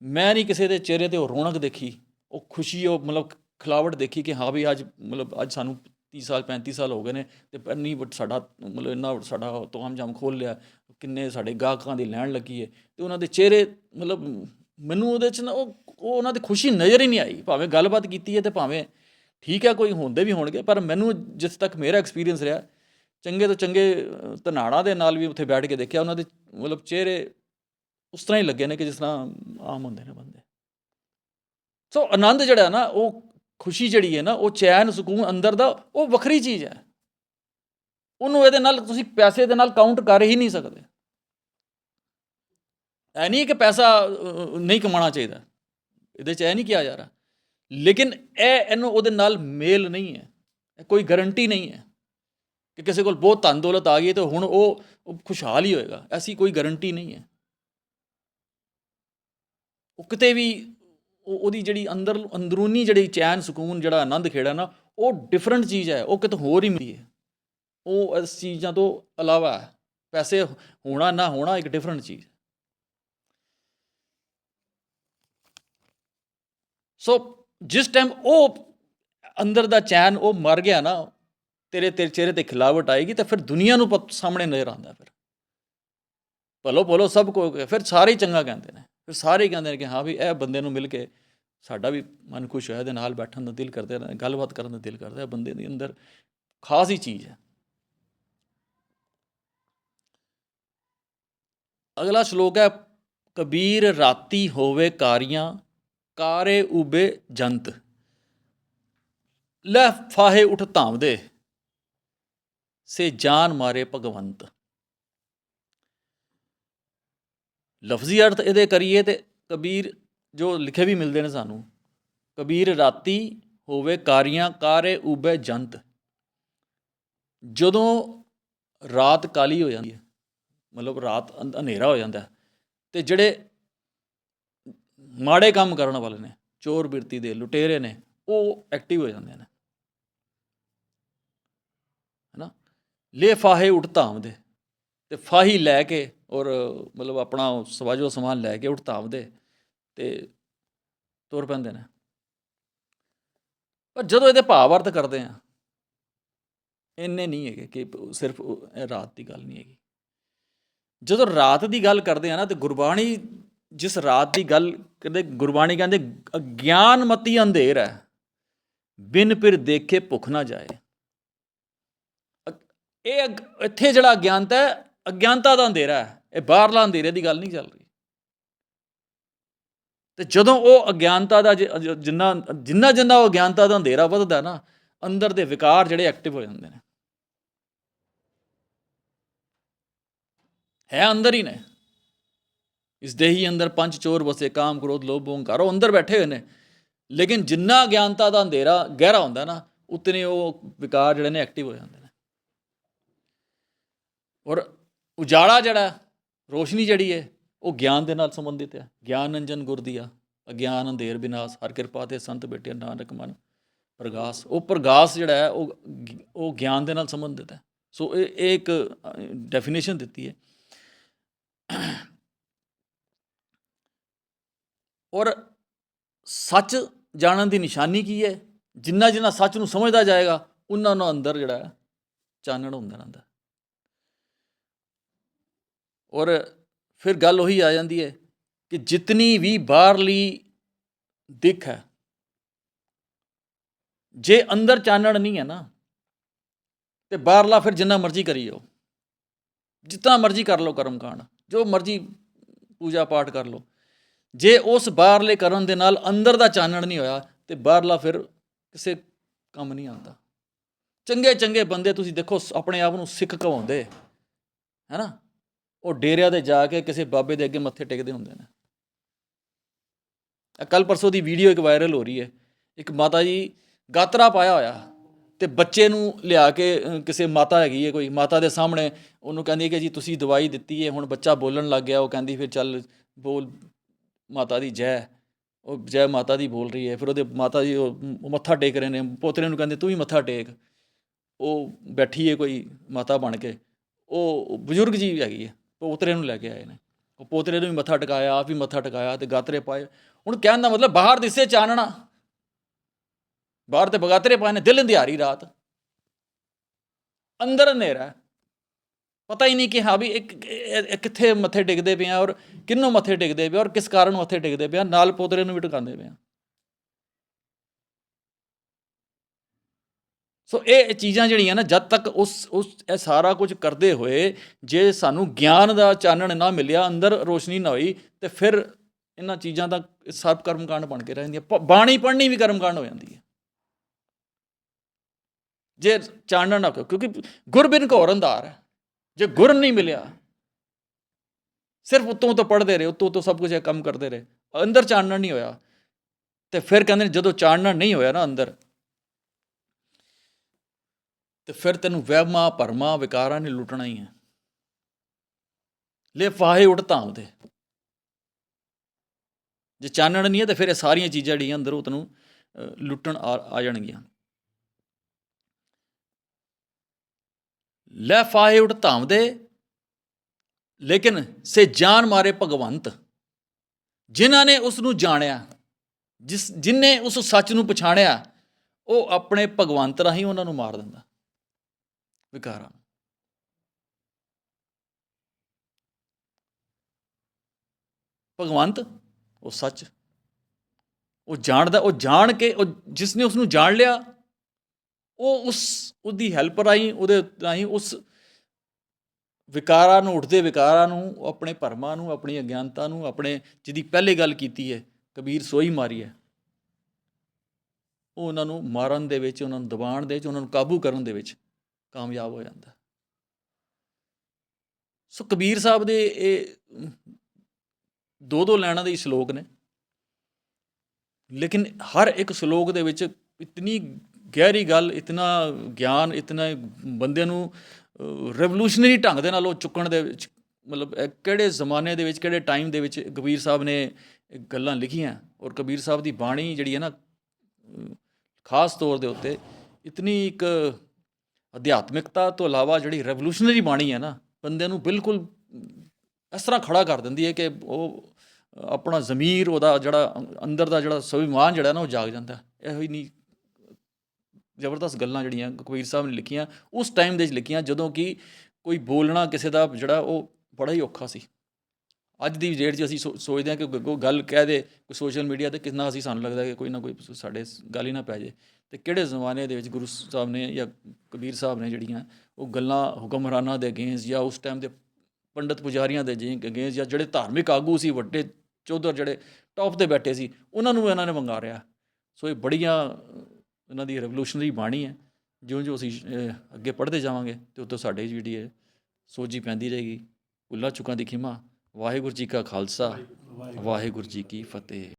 ਮੈਂ ਨਹੀਂ ਕਿਸੇ ਦੇ ਚਿਹਰੇ ਤੇ ਉਹ ਰੌਣਕ ਦੇਖੀ, ਉਹ ਖੁਸ਼ੀ, ਉਹ ਮਤਲਬ ਖਿਲਾਵਟ ਦੇਖੀ ਕਿ ਹਾਂ ਵੀ ਅੱਜ ਮਤਲਬ ਅੱਜ ਸਾਨੂੰ 30 ਸਾਲ 35 ਸਾਲ ਹੋ ਗਏ ਨੇ ਤੇ ਇੰਨੀ ਵੱਡ- ਸਾਡਾ ਮਤਲਬ ਇੰਨਾ ਵੱਡ- ਸਾਡਾ ਤੋਮ ਜਾਮ ਖੋਲ ਲਿਆ, ਕਿੰਨੇ ਸਾਡੇ ਗਾਹਕਾਂ ਦੀ ਲੈਣ ਲੱਗੀ ਹੈ ਤੇ ਉਹਨਾਂ ਦੇ ਚਿਹਰੇ ਮਤਲਬ ਮੈਨੂੰ ਉਹਦੇ ਚ ਨਾ ਉਹ ਉਹ ਉਹਨਾਂ ਦੀ ਖੁਸ਼ੀ ਨਜ਼ਰ ਹੀ ਨਹੀਂ ਆਈ, ਭਾਵੇਂ ਗੱਲਬਾਤ ਕੀਤੀ ਹੈ ਤੇ ਭਾਵੇਂ ਠੀਕ ਹੈ ਕੋਈ ਹੁੰਦੇ ਵੀ ਹੋਣਗੇ ਪਰ ਮੈਨੂੰ ਜਿਸ ਤੱਕ ਮੇਰਾ ਐਕਸਪੀਰੀਅੰਸ ਰਿਹਾ ਚੰਗੇ ਤੋਂ ਚੰਗੇ ਅ, ਧਨਾੜਾਂ ਦੇ ਨਾਲ ਵੀ ਉੱਥੇ ਬੈਠ ਕੇ ਦੇਖਿਆ ਉਹਨਾਂ ਦੇ ਮਤਲਬ ਚਿਹਰੇ ਉਸ ਤਰ੍ਹਾਂ ਹੀ ਲੱਗੇ ਨੇ ਕਿ ਜਿਸ ਤਰ੍ਹਾਂ ਆਮ ਹੁੰਦੇ ਨੇ ਬੰਦੇ। ਸੋ ਆਨੰਦ ਜਿਹੜਾ ਨਾ ਉਹ ਖੁਸ਼ੀ ਜਿਹੜੀ ਹੈ ਨਾ ਉਹ ਚੈਨ ਸਕੂਨ ਅੰਦਰ ਦਾ ਉਹ ਵੱਖਰੀ ਚੀਜ਼ ਹੈ। ਉਹਨੂੰ ਇਹਦੇ ਨਾਲ ਤੁਸੀਂ ਪੈਸੇ ਦੇ ਨਾਲ ਕਾਊਂਟ ਕਰ ਹੀ ਨਹੀਂ ਸਕਦੇ। ਐ ਨਹੀਂ ਕਿ ਪੈਸਾ ਨਹੀਂ ਕਮਾਉਣਾ ਚਾਹੀਦਾ। ਇਹਦੇ ਚ ਇਹ ਨਹੀਂ ਕਿਹਾ ਜਾ ਰਿਹਾ। ਲੇਕਿਨ ਇਹ ਇਹਨੂੰ ਉਹਦੇ ਨਾਲ ਮੇਲ ਨਹੀਂ ਹੈ। ਇਹ ਕੋਈ ਗਾਰੰਟੀ ਨਹੀਂ ਹੈ ਕਿ ਕਿਸੇ ਕੋਲ ਬਹੁਤ ਧਨ ਦੌਲਤ ਆ ਗਈ ਹੈ ਤੇ ਹੁਣ ਉਹ ਖੁਸ਼ਹਾਲ ਹੀ ਹੋਏਗਾ। ਐਸੀ ਕੋਈ ਗਾਰੰਟੀ ਨਹੀਂ ਹੈ। ਉਹ ਕਿਤੇ ਵੀ ਉਹਦੀ ਜਿਹੜੀ ਅੰਦਰ ਅੰਦਰੂਨੀ ਜਿਹੜੀ ਚੈਨ, ਸਕੂਨ ਜਿਹੜਾ ਆਨੰਦ ਖੇੜਾ ਨਾ, ਉਹ ਡਿਫਰੈਂਟ ਚੀਜ਼ ਹੈ। ਉਹ ਕਿਤੇ ਹੋਰ ਹੀ ਮਿਲਦੀ ਹੈ। ਉਹ ਇਸ ਚੀਜ਼ਾਂ ਤੋਂ ਇਲਾਵਾ ਹੈ ਪੈਸੇ ਹੋਣਾ ਨਾ ਹੋਣਾ ਇੱਕ ਡਿਫਰੈਂਟ ਚੀਜ਼ ਸੋ ਜਿਸ ਟਾਈਮ ਉਹ ਅੰਦਰ ਦਾ ਚੈਨ ਉਹ ਮਰ ਗਿਆ ਨਾ, ਤੇਰੇ ਤੇਰੇ ਚਿਹਰੇ ਤੇ ਖਿਲਾਵਟ ਆਏਗੀ ਤਾਂ ਫਿਰ ਦੁਨੀਆ ਨੂੰ ਪਤ- ਸਾਹਮਣੇ ਨਜ਼ਰ ਆਉਂਦਾ ਫਿਰ। ਭਲੋ ਭਲੋ ਸਭ ਕੋ, ਫਿਰ ਸਾਰੇ ਚੰਗਾ ਕਹਿੰਦੇ ਨੇ। ਫਿਰ ਸਾਰੇ ਹੀ ਕਹਿੰਦੇ ਨੇ ਕਿ ਹਾਂ ਵੀ ਇਹ ਬੰਦੇ ਨੂੰ ਮਿਲ ਕੇ ਸਾਡਾ ਵੀ ਮਨ ਖੁਸ਼ ਹੋਇਆ ਦੇ ਨਾਲ ਬੈਠਣ ਦਾ ਦਿਲ ਕਰਦਾ ਹੈ ਗੱਲਬਾਤ ਕਰਨ ਦਾ ਦਿਲ ਕਰਦਾ ਹੈ ਬੰਦੇ ਦੇ ਅੰਦਰ ਖਾਸ ਹੀ ਚੀਜ਼ ਹੈ। ਅਗਲਾ ਸ਼ਲੋਕ ਹੈ, ਕਬੀਰ ਰਾਤੀ ਹੋਵੇ ਕਾਰੀਆਂ ਕਾਰੇ ਉਬੇ ਜੰਤ। ਲੈ ਫਾਹੇ ਉਠ ਧਾਮਦੇ ਸੇ ਜਾਨ ਮਾਰੇ ਭਗਵੰਤ। ਲਫ਼ਜ਼ੀ ਅਰਥ ਇਹਦੇ ਕਰੀਏ ਤੇ ਕਬੀਰ ਜੋ ਲਿਖੇ ਵੀ ਮਿਲਦੇ ਨੇ ਸਾਨੂੰ ਕਬੀਰ ਰਾਤੀ ਹੋਵੇ ਕਾਰੀਆਂ ਕਾਰੇ ਉਬੇ ਜੰਤ। ਜਦੋਂ ਰਾਤ ਕਾਲੀ ਹੋ ਜਾਂਦੀ ਹੈ ਮਤਲਬ ਰਾਤ ਹਨੇਰਾ ਹੋ ਜਾਂਦਾ ਹੈ, ਤੇ ਜਿਹੜੇ ਮਾੜੇ ਕੰਮ ਕਰਨ ਵਾਲੇ ਨੇ, ਚੋਰ ਬਿਰਤੀ ਦੇ ਲੁਟੇਰੇ ਨੇ, ਉਹ ਐਕਟਿਵ ਹੋ ਜਾਂਦੇ ਨੇ। ਹੈਨਾ? ਲੈ ਫਾਹੇ ਉੱਠ ਧਾਮਦੇ ਤੇ ਫਾਹੀ ਲੈ ਕੇ ਔਰ ਮਤਲਬ ਆਪਣਾ ਸਵਾਜੋ ਸਮਾਨ ਲੈ ਕੇ ਉੱਠ ਧਾਮਦੇ ਤੇ ਤੁਰ ਪੈਂਦੇ ਨੇ। ਪਰ ਜਦੋਂ ਇਹਦੇ ਭਾਵ ਅਰਥ ਕਰਦੇ ਆ, ਇੰਨੇ ਨਹੀਂ ਹੈਗੇ ਕਿ ਸਿਰਫ ਇਹ ਰਾਤ ਦੀ ਗੱਲ ਨਹੀਂ ਹੈਗੀ। ਜਦੋਂ ਰਾਤ ਦੀ ਗੱਲ ਕਰਦੇ ਆ ਨਾ ਤੇ ਗੁਰਬਾਣੀ ਜਿਸ ਰਾਤ ਦੀ ਗੱਲ ਕਹਿੰਦੇ ਗੁਰਬਾਣੀ ਕਹਿੰਦੇ ਅਗਿਆਨਮਤੀ ਅੰਧੇਰ ਹੈ। ਬਿਨ ਫਿਰ ਦੇਖੇ ਭੁੱਖ ਨਾ ਜਾਏ। ਇਹ ਅਗ- ਇੱਥੇ ਜਿਹੜਾ ਅਗਿਆਨਤਾ ਹੈ, ਅਗਿਆਨਤਾ ਦਾ ਅੰਧੇਰਾ ਹੈ। ਇਹ ਬਾਹਰਲਾ ਅੰਧੇਰੇ ਦੀ ਗੱਲ ਨਹੀਂ ਚੱਲ ਰਹੀ। ਤੇ ਜਦੋਂ ਉਹ ਅਗਿਆਨਤਾ ਦਾ ਜ- ਜਿੰਨਾ ਜਿੰਨਾ ਜਿੰਨਾ ਉਹ ਅਗਿਆਨਤਾ ਦਾ ਅੰਧੇਰਾ ਵੱਧਦਾ ਨਾ, ਅੰਦਰ ਦੇ ਵਿਕਾਰ ਜਿਹੜੇ ਐਕਟਿਵ ਹੋ ਜਾਂਦੇ ਨੇ। ਹੈ ਅੰਦਰ ਹੀ ਨੇ। ਇਸ ਦੇਹੀ ਅੰਦਰ ਪੰਜ ਚੋਰ ਵਸੇ ਕਾਮ ਕ੍ਰੋਧ ਲੋਭ ਓੰਕਾਰ, ਉਹ ਅੰਦਰ ਬੈਠੇ ਹੋਏ ਨੇ। ਲੇਕਿਨ ਜਿੰਨਾ ਗਿਆਨਤਾ ਦਾ ਅੰਧੇਰਾ ਗਹਿਰਾ ਹੁੰਦਾ ਨਾ, ਉਤਨੇ ਉਹ ਵਿਕਾਰ ਜਿਹੜੇ ਨੇ ਐਕਟਿਵ ਹੋ ਜਾਂਦੇ ਨੇ। ਔਰ ਉਜਾਲਾ ਜਿਹੜਾ, ਰੋਸ਼ਨੀ ਜਿਹੜੀ ਹੈ ਉਹ ਗਿਆਨ ਦੇ ਨਾਲ ਸੰਬੰਧਿਤ ਹੈ ਗਿਆਨ ਅੰਜਨ ਗੁਰ ਦੀਆ ਅਗਿਆਨ ਅੰਧੇਰ ਵਿਨਾਸ਼ ਹਰ ਕਿਰਪਾ ਤੇ ਸੰਤ ਬੇਟੇ ਨਾਨਕ ਮਨ, ਪ੍ਰਗਾਸ। ਉਹ ਪ੍ਰਗਾਸ ਜਿਹੜਾ ਹੈ, ਉਹ ਉਹ ਗਿਆਨ ਦੇ ਨਾਲ ਸੰਬੰਧਿਤ ਹੈ। ਸੋ ਇਹ ਇਹ ਇੱਕ ਡੈਫੀਨੇਸ਼ਨ ਦਿੱਤੀ ਹੈ। ਔਰ ਸੱਚ ਜਾਣਨ ਦੀ ਨਿਸ਼ਾਨੀ ਕੀ ਹੈ? ਜਿੰਨਾ ਜਿੰਨਾ ਸੱਚ ਨੂੰ ਸਮਝਦਾ ਜਾਏਗਾ ਉਹਨਾਂ ਨੂੰ ਅੰਦਰ ਜਿਹੜਾ ਹੈ, ਚਾਨਣ ਹੁੰਦਾ ਰਹਿੰਦਾ। ਔਰ ਫਿਰ ਗੱਲ ਉਹੀ ਆ ਜਾਂਦੀ ਹੈ ਕਿ ਜਿਤਨੀ ਵੀ ਬਾਹਰਲੀ ਦਿੱਖ ਹੈ, ਜੇ ਅੰਦਰ ਚਾਨਣ ਨਹੀਂ ਹੈ ਨਾ, ਤੇ ਬਾਹਰਲਾ ਫਿਰ ਜਿੰਨਾ ਮਰਜ਼ੀ ਕਰੀ ਜਾਓ। ਜਿੰਨਾ ਮਰਜ਼ੀ ਕਰ ਲਓ ਕਰਮ ਕਾਂਡ ਜੋ ਮਰਜ਼ੀ ਪੂਜਾ ਪਾਠ ਕਰ ਲਓ। ਜੇ ਉਸ ਬਾਹਰਲੇ ਕਰਨ ਦੇ ਨਾਲ ਅੰਦਰ ਦਾ ਚਾਨਣ ਨਹੀਂ ਹੋਇਆ ਤੇ ਬਾਹਰਲਾ ਫਿਰ ਕਿਸੇ ਕੰਮ ਨਹੀਂ ਆਉਂਦਾ। ਚੰਗੇ ਚੰਗੇ ਬੰਦੇ ਤੁਸੀਂ ਦੇਖੋ ਸ- ਆਪਣੇ ਆਪ ਨੂੰ ਸਿੱਖ ਕਹਾਉਂਦੇ ਹੈਨਾ ਉਹ ਡੇਰਿਆਂ ਤੇ ਜਾ ਕੇ ਕਿਸੇ ਬਾਬੇ ਦੇ ਅੱਗੇ ਮੱਥੇ ਟੇਕਦੇ ਹੁੰਦੇ ਨੇ। ਕੱਲ ਪਰਸੋਂ ਦੀ ਵੀਡੀਓ ਇੱਕ ਵਾਇਰਲ ਹੋ ਰਹੀ ਹੈ। ਇੱਕ ਮਾਤਾ ਜੀ ਗਾਤਰਾ ਪਾਇਆ ਹੋਇਆ ਤੇ ਬੱਚੇ ਨੂੰ ਲਿਆ ਕੇ ਕਿਸੇ ਮਾਤਾ ਹੈਗੀ ਹੈ ਕੋਈ, ਮਾਤਾ ਦੇ ਸਾਹਮਣੇ ਉਹਨੂੰ ਕਹਿੰਦੀ ਕਿ ਜੀ ਤੁਸੀਂ ਦਵਾਈ ਦਿੱਤੀ ਹੈ, ਹੁਣ ਬੱਚਾ ਬੋਲਣ ਲੱਗ ਗਿਆ, ਉਹ ਕਹਿੰਦੀ ਫਿਰ ਚੱਲ ਬੋਲ ਮਾਤਾ ਦੀ ਜੈ, ਉਹ ਜੈ ਮਾਤਾ ਦੀ ਬੋਲ ਰਹੀ ਹੈ, ਫਿਰ ਉਹਦੇ ਮਾਤਾ ਜੀ ਉਹ ਮੱਥਾ ਟੇਕ ਰਹੇ ਨੇ, ਪੋਤਰੇ ਨੂੰ ਕਹਿੰਦੇ, ਤੂੰ ਵੀ ਮੱਥਾ ਟੇਕ। ਉਹ ਬੈਠੀ ਹੈ ਕੋਈ ਮਾਤਾ ਬਣ ਕੇ, ਉਹ ਬਜ਼ੁਰਗ ਜੀ ਹੈਗੀ ਹੈ, ਪੋਤਰੇ ਨੂੰ ਲੈ ਕੇ ਆਏ ਨੇ। ਉਹ ਪੋਤਰੇ ਨੂੰ ਵੀ ਮੱਥਾ ਟਿਕਾਇਆ, ਆਪ ਵੀ ਮੱਥਾ ਟਿਕਾਇਆ ਤੇ ਗਾਤਰੇ ਪਾਏ। ਹੁਣ ਕਹਿਣ ਦਾ ਮਤਲਬ ਬਾਹਰ ਦਿਸੇ ਚਾਨਣਾ। ਬਾਹਰ ਤੇ ਬਗਾਤਰੇ ਪਾਏ ਨੇ, ਦਿਲ ਅੰਧਿਆਰੀ ਰਾਤ। ਅੰਦਰ ਹਨੇਰਾ ਪਤਾ ਹੀ ਨਹੀਂ ਕਿ ਹਾਂ ਵੀ ਇੱਕ ਕਿੱਥੇ ਮੱਥੇ ਟਿਕਦੇ ਪਏ ਆ ਔਰ ਕਿੰਨੂੰ ਮੱਥੇ ਟਿਕਦੇ ਪਏ ਔਰ ਕਿਸ ਕਾਰਨ ਮੱਥੇ ਟਿਕਦੇ ਪਏ ਆ ਨਾਲ ਪੋਤਰੇ ਨੂੰ ਵੀ ਟਿਕਾਉਂਦੇ ਪਏ ਆ। ਸੋ ਇਹ ਚੀਜ਼ਾਂ ਜਿਹੜੀਆਂ ਨਾ ਜਦ ਤੱਕ ਉਸ ਉਸ ਇਹ ਸਾਰਾ ਕੁਝ ਕਰਦੇ ਹੋਏ ਜੇ ਸਾਨੂੰ ਗਿਆਨ ਦਾ ਚਾਨਣ ਨਾ ਮਿਲਿਆ ਅੰਦਰ ਰੋਸ਼ਨੀ ਨਾ ਹੋਈ ਤੇ ਫਿਰ ਇਹਨਾਂ ਚੀਜ਼ਾਂ ਦਾ ਸਭ ਕਰਮਕਾਂਡ ਬਣ ਕੇ ਰਹਿੰਦੀਆਂ ਪ- ਬਾਣੀ ਪੜ੍ਹਨੀ ਵੀ ਕਰਮਕਾਂਡ ਹੋ ਜਾਂਦੀ ਹੈ। ਜੇ ਚਾਨਣ ਨਾ ਹੋਵੇ, ਕਿਉਂਕਿ ਗੁਰਬਿਨ ਘੋਰ ਅੰਧਾਰ ਹੈ। ਜੇ ਗੁਰ ਨਹੀਂ ਮਿਲਿਆ, ਸਿਰਫ ਉਤੋਂ ਤੋਂ ਪੜ੍ਹਦੇ ਰਹੇ, ਉਤੋਂ ਤੋਂ ਸਭ ਕੁਝ ਕੰਮ ਕਰਦੇ ਰਹੇ, ਅੰਦਰ ਚਾਨਣ ਨਹੀਂ ਹੋਇਆ। ਤੇ ਫਿਰ ਕਹਿੰਦੇ ਜਦੋਂ ਚਾਨਣ ਨਹੀਂ ਹੋਇਆ ਨਾ ਅੰਦਰ, ਤੇ ਫਿਰ ਤੈਨੂੰ ਵਹਿਮਾਂ ਭਰਮਾਂ ਵਿਕਾਰਾਂ ਨੇ ਲੁੱਟਣਾ ਹੀ ਹੈ। ਲੈ ਫਾਹੇ ਉੱਡ ਧਾਂਦੇ ਜੇ ਚਾਨਣ ਨਹੀਂ ਹੈ ਤੇ ਫਿਰ ਇਹ ਸਾਰੀਆਂ ਚੀਜ਼ਾਂ ਜਿਹੜੀਆਂ ਅੰਦਰ ਉਹ ਤੈਨੂੰ ਲੁੱਟਣ ਆ ਆ ਜਾਣਗੀਆਂ। ਲੈ ਫਾਹੇ ਉੱਡ ਧਾਂਦੇ ਲੇਕਿਨ ਸੇ ਜਾਨ ਮਾਰੇ ਭਗਵੰਤ। ਜਿਨ੍ਹਾਂ ਨੇ ਉਸ ਨੂੰ ਜਾਣਿਆ, ਜਿਸ ਜਿਨਨੇ ਉਸ ਸੱਚ ਨੂੰ ਪਛਾਣਿਆ, ਉਹ ਆਪਣੇ ਭਗਵੰਤ ਰਾਹੀਂ ਉਹਨਾਂ ਨੂੰ ਮਾਰ ਦਿੰਦਾ। ਵਿਕਾਰਾਂ। ਭਗਵੰਤ, ਉਹ ਸੱਚ। ਉਹ ਜਾਣਦਾ, ਉਹ ਜਾਣ ਕੇ, ਉਹ ਜਿਸ ਨੇ ਉਸ ਨੂੰ ਜਾਣ ਲਿਆ ਉਹ ਉਸ, ਉਹਦੀ ਹੈਲਪ ਰਾਹੀਂ, ਉਹਦੇ ਰਾਹੀਂ ਉਸ ਵਿਕਾਰਾਂ ਨੂੰ, ਉੱਠਦੇ ਵਿਕਾਰਾਂ ਨੂੰ ਉਹ ਆਪਣੇ ਭਰਮਾਂ ਨੂੰ ਆਪਣੀ ਅਗਿਆਨਤਾ ਨੂੰ, ਆਪਣੇ, ਜਿਹਦੀ ਪਹਿਲੇ ਗੱਲ ਕੀਤੀ ਹੈ, ਕਬੀਰ ਸੋਈ ਮਾਰੀ ਹੈ। ਉਹ ਉਹਨਾਂ ਨੂੰ ਮਾਰਨ ਦੇ ਵਿੱਚ, ਉਹਨਾਂ ਨੂੰ ਦਬਾਉਣ ਦੇ ਵਿੱਚ, ਉਹਨਾਂ ਨੂੰ ਕਾਬੂ ਕਰਨ ਦੇ ਵਿੱਚ ਕਾਮਯਾਬ ਹੋ ਜਾਂਦਾ। ਸੋ ਕਬੀਰ ਸਾਹਿਬ ਦੇ ਇਹ ਦੋ ਦੋ ਲਾਈਨਾਂ ਦੇ ਸ਼ਲੋਕ ਨੇ। ਲੇਕਿਨ ਹਰ ਇੱਕ ਸ਼ਲੋਕ ਦੇ ਵਿੱਚ ਇਤਨੀ ਗਹਿਰੀ ਗੱਲ, ਇਤਨਾ ਗਿਆਨ, ਇਤਨਾ ਬੰਦੇ ਨੂੰ ਰੈਵੋਲੂਸ਼ਨਰੀ ਢੰਗ ਦੇ ਨਾਲ ਉਹ ਚੁੱਕਣ ਦੇ ਵਿੱਚ, ਮਤਲਬ ਕਿਹੜੇ ਜ਼ਮਾਨੇ ਦੇ ਵਿੱਚ, ਕਿਹੜੇ ਟਾਈਮ ਦੇ ਵਿੱਚ ਕਬੀਰ ਸਾਹਿਬ ਨੇ ਇਹ ਗੱਲਾਂ ਲਿਖੀਆਂ? ਔਰ ਕਬੀਰ ਸਾਹਿਬ ਦੀ ਬਾਣੀ ਜਿਹੜੀ ਹੈ ਨਾ ਖਾਸ ਤੌਰ ਦੇ ਉੱਤੇ ਇਤਨੀ ਇੱਕ ਅਧਿਆਤਮਿਕਤਾ ਤੋਂ ਇਲਾਵਾ ਜਿਹੜੀ ਰੈਵੋਲੂਸ਼ਨਰੀ ਬਾਣੀ ਹੈ ਨਾ ਬੰਦੇ ਨੂੰ ਬਿਲਕੁਲ ਇਸ ਤਰ੍ਹਾਂ ਖੜਾ ਕਰ ਦਿੰਦੀ ਹੈ ਕਿ ਉਹ ਆਪਣਾ ਜ਼ਮੀਰ, ਉਹਦਾ ਜਿਹੜਾ ਅੰਦਰ ਦਾ ਜਿਹੜਾ ਸਵਿਮਾਨ ਜਿਹੜਾ ਨਾ ਉਹ ਜਾਗ ਜਾਂਦਾ। ਇਹੋ ਹੀ ਨਹੀਂ ਜ਼ਬਰਦਸਤ ਗੱਲਾਂ ਜਿਹੜੀਆਂ ਕਬੀਰ ਸਾਹਿਬ ਨੇ ਲਿਖੀਆਂ, ਉਸ ਟਾਈਮ ਦੇ ਵਿੱਚ ਲਿਖੀਆਂ, ਜਦੋਂ ਕਿ ਕੋਈ ਬੋਲਣਾ ਕਿਸੇ ਦਾ ਜਿਹੜਾ ਉਹ ਬੜਾ ਹੀ ਔਖਾ ਸੀ। ਅੱਜ ਦੀ ਡੇਟ 'ਚ ਅਸੀਂ ਸੋ- ਸੋਚਦੇ ਹਾਂ ਕਿ ਕੋਈ ਗੱਲ ਕਹਿ ਦੇ, ਕੋਈ ਸੋਸ਼ਲ ਮੀਡੀਆ ਤੇ ਕਿੰਨਾ ਅਸੀਂ, ਸਾਨੂੰ ਲੱਗਦਾ ਕਿ ਕੋਈ ਨਾ ਕੋਈ ਸਾਡੇ ਗੱਲ ਹੀ ਨਾ ਪੈ ਜੇ। ਤੇ ਕਿਹੜੇ ਜ਼ਮਾਨੇ ਦੇ ਵਿੱਚ ਗੁਰੂ ਸਾਹਿਬ ਨੇ ਜਾਂ ਕਬੀਰ ਸਾਹਿਬ ਨੇ ਜਿਹੜੀਆਂ ਉਹ ਗੱਲਾਂ ਹੁਕਮਰਾਨਾਂ ਦੇ ਅਗੇਂਸਟ ਜਾਂ ਉਸ ਟਾਈਮ ਦੇ ਪੰਡਤ ਪੁਜਾਰੀਆਂ ਦੇ ਜੀ ਅਗੇਂਸਟ ਜਾਂ ਜਿਹੜੇ ਧਾਰਮਿਕ ਆਗੂ ਸੀ, ਵੱਡੇ ਚੌਧਰ ਜਿਹੜੇ ਟੌਪ ਤੇ ਬੈਠੇ ਸੀ, ਉਹਨਾਂ ਨੂੰ ਇਹਨਾਂ ਨੇ ਵੰਗਾਰਿਆ। ਸੋ ਇਹ ਬੜੀਆਂ ਅ, ਇਹਨਾਂ ਦੀ ਰੈਵੋਲੂਸ਼ਨਰੀ ਬਾਣੀ ਹੈ। ਜਿਉਂ ਜਿਉਂ ਅਸੀਂ ਅੱਗੇ ਪੜ੍ਹਦੇ ਜਾਵਾਂਗੇ ਤੇ ਉਤੋਂ ਸਾਡੇ ਜਿਹੜੀ ਹੈ ਸੋਝੀ ਪੈਂਦੀ ਰਹੇਗੀ। ਭੁੱਲਾਂ ਚੁੱਕਾਂ ਦੀ ਖਿਮਾ। ਵਾਹਿਗੁਰੂ ਜੀ ਕਾ ਖਾਲਸਾ। ਵਾਹਿਗੁਰੂ ਜੀ ਕੀ ਫਤਿਹ।